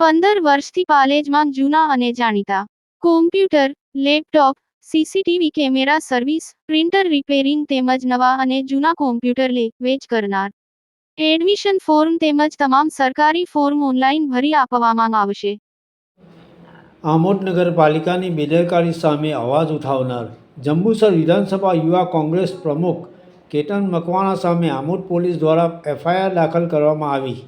પંદર વર્ષથી પાલેજમાં જૂના અને જાણીતા. Computer laptop CCTV camera service printer repairing તેમજ નવા અને જૂના કોમ્પ્યુટર લે, વેચ કરનાર. એડમિશન ફોર્મ તેમજ તમામ સરકારી ફોર્મ ઓનલાઈન ભરી આપવામાં આવશે. આમોદ નગરપાલિકાની બેદરકારી સામે અવાજ ઉઠાવનાર જંબુસર વિધાનસભા યુવા કોંગ્રેસ પ્રમુખ કેતન મકવાણા સામે આમોદ પોલીસ દ્વારા એફઆઈઆર દાખલ કરવામાં આવી.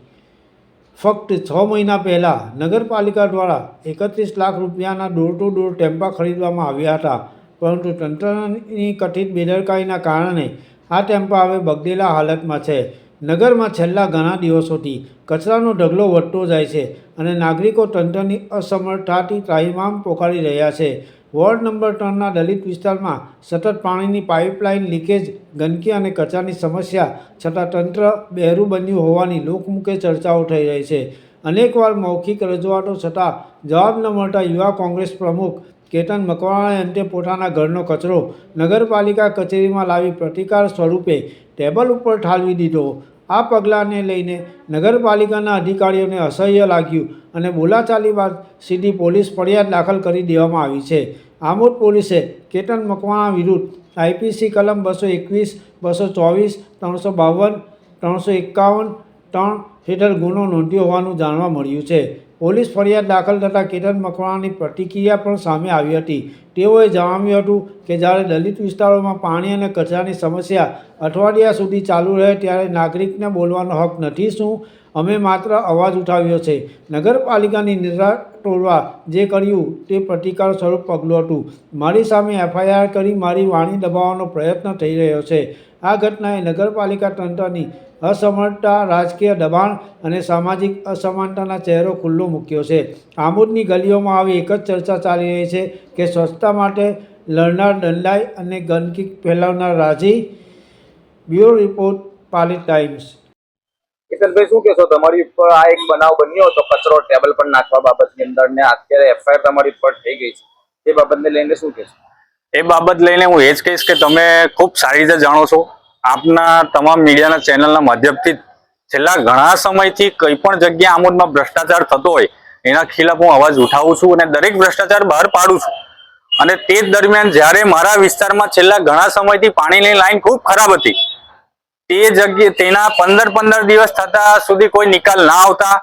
ફક્ત છ મહિના પહેલાં નગરપાલિકા દ્વારા એકત્રીસ લાખ રૂપિયાના ડોર ટુ ડોર ટેમ્પા ખરીદવામાં આવ્યા હતા. પરંતુ તંત્રની કથિત બેદરકારીના કારણે આ ટેમ્પા હવે બગડેલા હાલતમાં છે. નગરમાં છેલ્લા ઘણા દિવસોથી કચરાનો ઢગલો વધતો જાય છે અને નાગરિકો તંત્રની અસમર્થતાથી ત્રાહિમામ પોકારી રહ્યા છે. વોર્ડ નંબર ત્રણના દલિત વિસ્તારમાં સતત પાણીની પાઇપલાઇન લીકેજ, ગંદકી અને કચરાની સમસ્યા છતાં તંત્ર બહેરું બન્યું હોવાની લોકમુખે ચર્ચાઓ થઈ રહી છે. અનેકવાર મૌખિક રજૂઆતો છતાં જવાબ ન મળતા યુવા કોંગ્રેસ પ્રમુખ કેતન મકવાણાએ અંતે પોતાના ઘરનો કચરો નગરપાલિકા કચેરીમાં લાવી પ્રતિકાર સ્વરૂપે ટેબલ ઉપર ઠાલવી દીધો. આ પગલાંને લઈને નગરપાલિકાના અધિકારીઓને અસહ્ય લાગ્યું અને બોલાચાલી બાદ સીધી પોલીસ ફરિયાદ દાખલ કરી દેવામાં આવી છે. આમોદ પોલીસે કેતન મકવાણા વિરુદ્ધ આઈપીસી કલમ બસો એકવીસ, બસો ચોવીસ, ત્રણસો બાવન, ત્રણસો એકાવન ત્રણ હેઠળ ગુનો નોંધ્યો હોવાનું જાણવા મળ્યું છે. પોલીસ ફરિયાદ દાખલ થતાં કિરણ મકવાણાની પ્રતિક્રિયા પણ સામે આવી હતી. તેઓએ જણાવ્યું હતું કે જ્યારે દલિત વિસ્તારોમાં પાણી અને કચરાની સમસ્યા અઠવાડિયા સુધી ચાલુ રહે ત્યારે નાગરિકને બોલવાનો હક નથી. શું અમે માત્ર અવાજ ઉઠાવ્યો છે. નગરપાલિકાની નિર્ણય ટોળવા જે કર્યું તે પ્રતિકાર સ્વરૂપ પગલું હતું. મારી સામે એફઆઈઆર કરી મારી વાણી દબાવવાનો પ્રયત્ન થઈ રહ્યો છે. આ ઘટનાએ નગરપાલિકા તંત્રની અસમર્થતા, રાજકીય દબાણ અને સામાજિક અસમાનતાના ચહેરો ખુલ્લો મૂક્યો છે. આમોદની ગલીઓમાં આવી એક જ ચર્ચા ચાલી રહી છે કે સ્વચ્છતા માટે લડનાર દંડાઈ અને ગંદકી ફેલાવનાર રાજી બ્યુરો રિપોર્ટ, પાલિત ટાઈમ્સ. કેતનભાઈ, શું કહેશો? તમારી ઉપર આ એક બનાવ બન્યો તો કચરો ટેબલ પર નાખવા બાબતની અંદર ને અત્યારે એફઆઈઆર તમારી ઉપર થઈ ગઈ છે. એ બાબતને લઈને શું કહેશો? એ બાબત લઈને હું એ જ કહીશ કે તમે ખૂબ સારી રીતે જાણો છો, આપના તમામ મીડિયાના ચેનલના માધ્યમથી છેલ્લા ઘણા સમયથી કંઈ પણ જગ્યાએ આમોદમાં ભ્રષ્ટાચાર થતો હોય, એના ખિલાફ હું અવાજ ઉઠાવું છું અને દરેક ભ્રષ્ટાચાર બહાર પાડું છું. અને તે દરમિયાન જ્યારે મારા વિસ્તારમાં છેલ્લા ઘણા સમયથી પાણીની લાઈન ખૂબ ખરાબ હતી તે જગ્યાએ તેના પંદર પંદર દિવસ થતા સુધી કોઈ નિકાલ ના આવતા.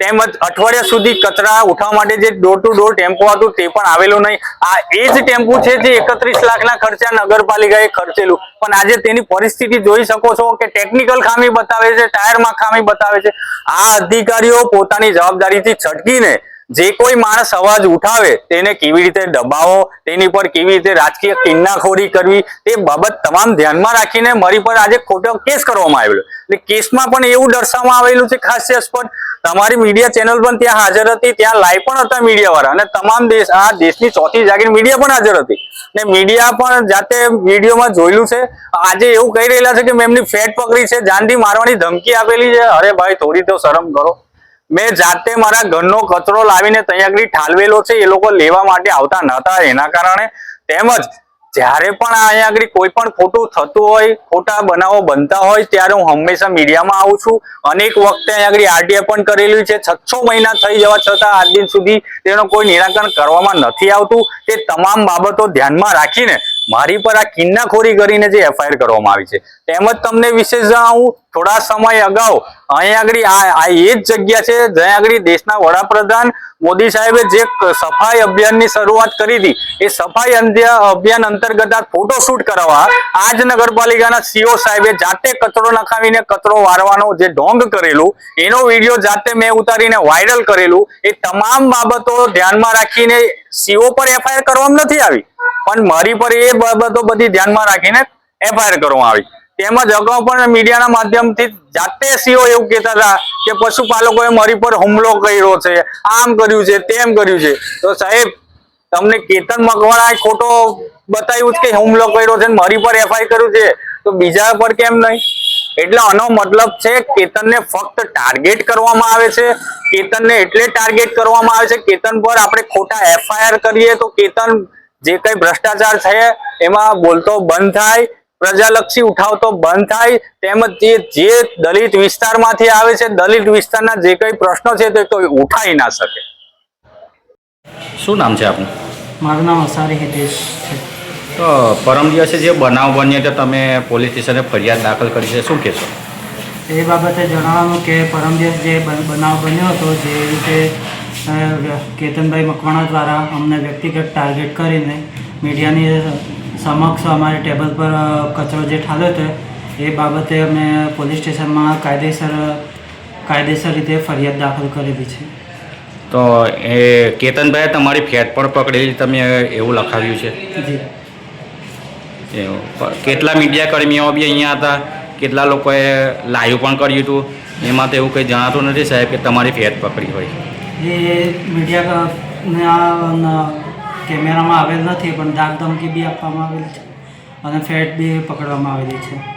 તેમજ અઠવાડિયા સુધી કચરા ઉઠાવવા માટે જે ડોર ટુ ડોર ટેમ્પો હતું તે પણ આવેલું નહીં. આ એ જ ટેમ્પો છે જે એકત્રીસ લાખના ખર્ચા નગરપાલિકાએ ખર્ચેલું. પણ આજે તેની પરિસ્થિતિ જોઈ શકો છો કે ટેકનિકલ ખામી બતાવે છે, ટાયરમાં ખામી બતાવે છે. આ અધિકારીઓ પોતાની જવાબદારીથી છટકીને જે કોઈ માણસ અવાજ ઉઠાવે તેને કેવી રીતે દબાવો, તેની પર કેવી રીતે રાજકીય કિન્નાખોરી કરવી, તે બાબત તમામ ધ્યાનમાં રાખીને મારી પર આજે ખોટો કેસ કરવામાં આવેલો. એટલે કેસમાં પણ એવું દર્શાવવામાં આવેલું છે હાસ્યાસ્પદ તમારી મીડિયા ચેનલ પણ ત્યાં હાજર હતી, ત્યાં લાઈવ પણ હતા મીડિયા વાળા. અને તમામ દેશ, આ દેશની ચોથી જાગીર મીડિયા પણ હાજર હતી. ને મીડિયા પણ જાતે વિડીયોમાં જોયેલું છે. આજે એવું કહી રહેલા છે કે મેં એમની ફેટ પકડી છે, જાનથી મારવાની ધમકી આપેલી છે. અરે ભાઈ, થોડી તો શરમ કરો. મેં જાતે મારા ઘરનો કચરો લાવીને ત્યાં આગળ ઠાલવેલો છે, એ લોકો લેવા માટે આવતા નતા એના કારણે તેમજ જ્યારે પણ અહીંયા આગળ કોઈ પણ ખોટું થતું હોય, ખોટા બનાવો બનતા હોય, ત્યારે હું હંમેશા મીડિયામાં આવું છું. અનેક વખતે અહીંયા આગળ આરટીઆઈ પણ કરેલી છે છ મહિના થઈ જવા છતાં આજ દિન સુધી તેનો કોઈ નિરાકરણ કરવામાં નથી આવતું. તે તમામ બાબતો ધ્યાનમાં રાખીને મારી પર આ કિન્નાખોરી કરીને જે એફઆઈઆર કરવામાં આવી છે. તેમજ તમને વિશેષ જણાવું, થોડા સમય અગાઉ અહીંયા આગળ આ એ જ જગ્યા છે, જ્યાં આગળ દેશના વડાપ્રધાન મોદી સાહેબે જે સફાઈ અભિયાનની શરૂઆત કરી હતી, એ સફાઈ અભિયાન અંતર્ગત આ ફોટોશૂટ કરાવવા આજ નગરપાલિકાના સીઓ સાહેબે જાતે કચરો નખાવીને કચરો વારવાનો જે ઢોંગ કરેલું, એનો વીડિયો જાતે મેં ઉતારીને વાયરલ કરેલું, એ તમામ બાબતો ધ્યાનમાં રાખીને સીઓ પર એફઆઈઆર કરવામાં નથી આવી. પણ મારી પર એ બાબતો બધી ધ્યાનમાં રાખીને એફઆઈઆર કરવામાં આવી. તેમજ અગાઉ પણ મીડિયાના માધ્યમથી જાતે સીઓ એવું કહેતા હતા કે પશુપાલકોએ મારી પર હુમલો કર્યો છે, આમ કર્યું છે, તેમ કર્યું છે. તો સાહેબ, તમને કેતન મકવાણા ખોટો બતાવ્યું કે હુમલો કર્યો છે મારી પર એફઆઈઆર કર્યું છે? તો બીજા પર કેમ નહીં? એટલે આનો મતલબ છે કેતનને ફક્ત ટાર્ગેટ કરવામાં આવે છે, કેતનને એટલે ટાર્ગેટ કરવામાં આવે છે. કેતન પર આપણે ખોટા એફઆઈઆર કરીએ તો કેતન જે કઈ ભ્રષ્ટાચાર છે એમાં બોલતો બંધ થાય પ્રજાલક્ષી ઉઠાવતો બંધ થાય તેમજ તે જે દલિત વિસ્તારમાંથી આવે છે દલિત વિસ્તારના જે કઈ પ્રશ્નો છે તે કોઈ ઉઠાઈ ના શકે. શું નામ છે આપનું? મારું નામ અસારી હિતેશ છે. તો પરમ દિવસે જે બનાવ બન્યો તો તમે પોલીસ સ્ટેશને ફરિયાદ દાખલ કરી છે શું કહેશો? એ બાબતે જણાવવાનું કે પરમ દિવસ જે બનાવ બન્યો હતો જે રીતે કેતનભાઈ મકવાણા દ્વારા અમને વ્યક્તિગત ટાર્ગેટ કરીને મીડિયાની સમક્ષ અમારી ટેબલ પર કચરો જે ઠાલ્યો હતો એ બાબતે અમે પોલીસ સ્ટેશનમાં કાયદેસર કાયદેસર રીતે ફરિયાદ દાખલ કરેલી છે. તો એ કેતનભાઈએ તમારી ફેટ પણ પકડેલી તમે એવું લખાવ્યું છે? જી. કેટલા મીડિયા કર્મીઓ બી અહીંયા હતા? કેટલા લોકોએ લાઈવ પણ કર્યું હતું? એમાં તો એવું કંઈ જણાતું નથી સાહેબ કે તમારી ફેટ પકડી હોય. એ મીડિયાના કેમેરામાં આવેલ નથી, પણ દાગ ધમકી બી આપવામાં આવેલી છે. અને ફેટ બી પકડવામાં આવેલી છે.